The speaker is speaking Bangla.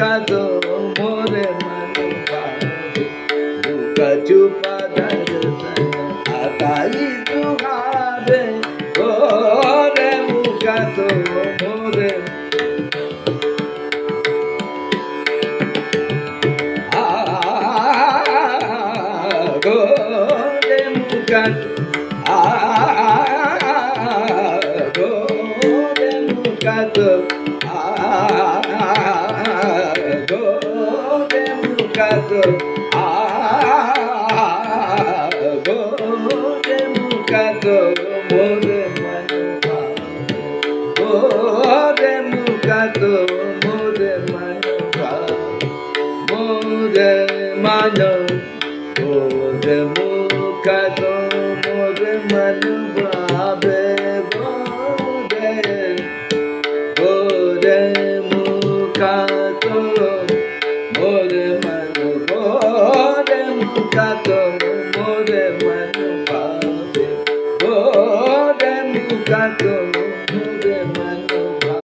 তো মোরে মান দুঃখ চুপা আকাই তুহারে গোরে মুখা তো মোরে। গোরে মুখা, আ গোরে মুখা তো মুকাত গোরে মুকাত মোরে মনু গোরে মুকাত মোরে মনু মোরে মানো গোরে মুকাত মোরে মনু ভাবে গোরে গোরে মুকাত Nunca tú